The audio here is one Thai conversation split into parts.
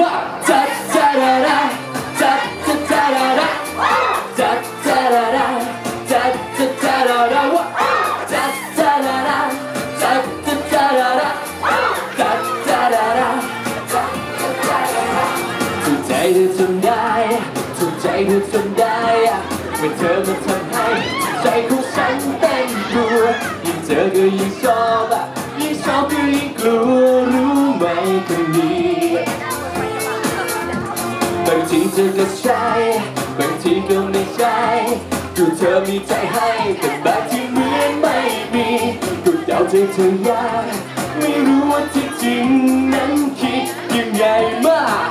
มาจัดจัดาราจัดจัดจัดาราจัดจัดาราจัดจัดจัดาราจัดจัดาราจัดจัดจัดาราจัดจัดาราจัดจัดจัดาราถูกใจเธอจนได้ถูกใจเธอจนได้เมื่อเธอมาทำให้ใจของฉันเต้นรัวยิ่งเจอก็ยิ่งชอบอะยิ่งชอบก็ยิ่งกลัวรู้ไหมคนนี้ บางทีเธอก็ใช่บางทีก็ไม่ใช่ดูเธอมีใจให้แต่บางทีเหมือนไม่มีก็เดาใจเธอยากไม่รู้ว่าที่จริงนั้นคิดยังไงมาก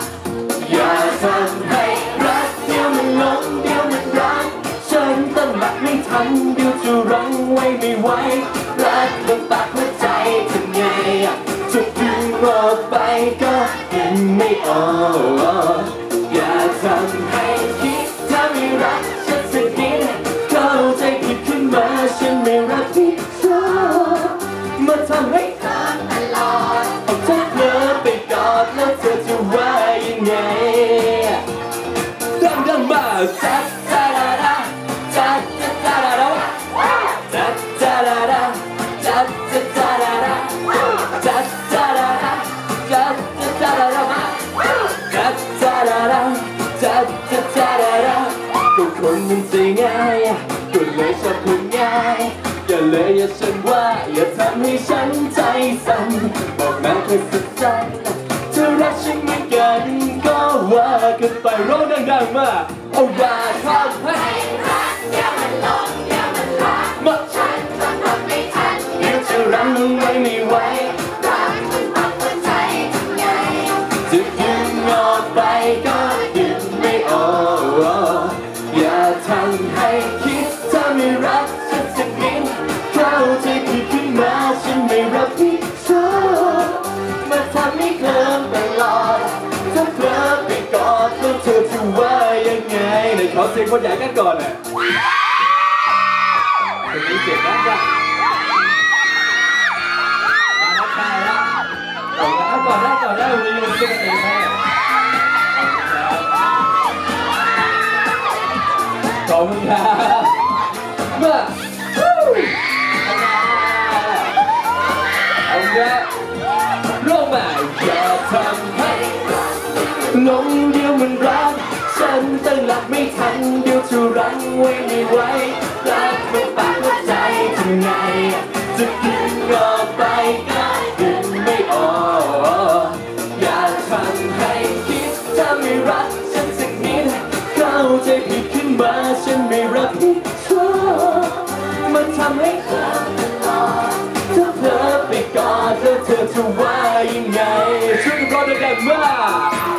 อย่าทำให้รักเดียวมันหลงเดียวมันรักฉันตั้งหลักไม่ทันเดียวจะรั้งไว้ไม่ไหวรักมันปากหัวใจทำไงอะจะดึงออกไปก็ดึงไม่ออก ทำให้คิดถ้าไม่รักฉันสักนิดเข้าใจผิดขึ้นมาฉันไม่รักที่เธอมาทำให้เธอตลอดเอาเธอเธอไปกอดแล้วเธอจะว่ายังไงดังดังมาจัดจาราราจัดจัดจาราราจัดจาราราจัดจัดจารา จัดจัดจาราราก็คนมันใจง่ายก็เลยชอบคนง่ายอย่าเลยอย่าฉันว่าอย่าทำให้ฉันใจสั่นบอกมาแค่สักใจเธอรักฉันเหมือนกันก็ว่ากันไปร้องดังๆมาเอาอย่าทำให้มาเดี๋ยวจะรั้งมันไว้ไม่ไหวจะดึงออก ให้เคิมตลอดถ้าเธอไปกอดแล้วเธอจะว่ายังไงไหนขอเสียงคนใหญ่กันก่อนน่ะคนนี้เสียงดังจังมาทักทายแล้วเอาก่อนได้ก่อนได้วิวเชื่อกันเองแม่ขอบคุณครับมาวู้เอา ลงเดียวมันรัก ฉันตั้งหลักไม่ทันเดียวจะรั้งไว้ไม่ไหวรักมันปากหัวใจทำไง จะกินก็ไปก็กินไม่ออกอยากทำให้คิดถ้าไม่รักฉันสักนิดเข้าใจผิดขึ้นมาฉันไม่รับผิดชอบมันทำให้เคลิ้ลอดถ้าเผอไปกอดแล้วเธอจะว่ายังไงช่วยกันกอดด้วยกันมา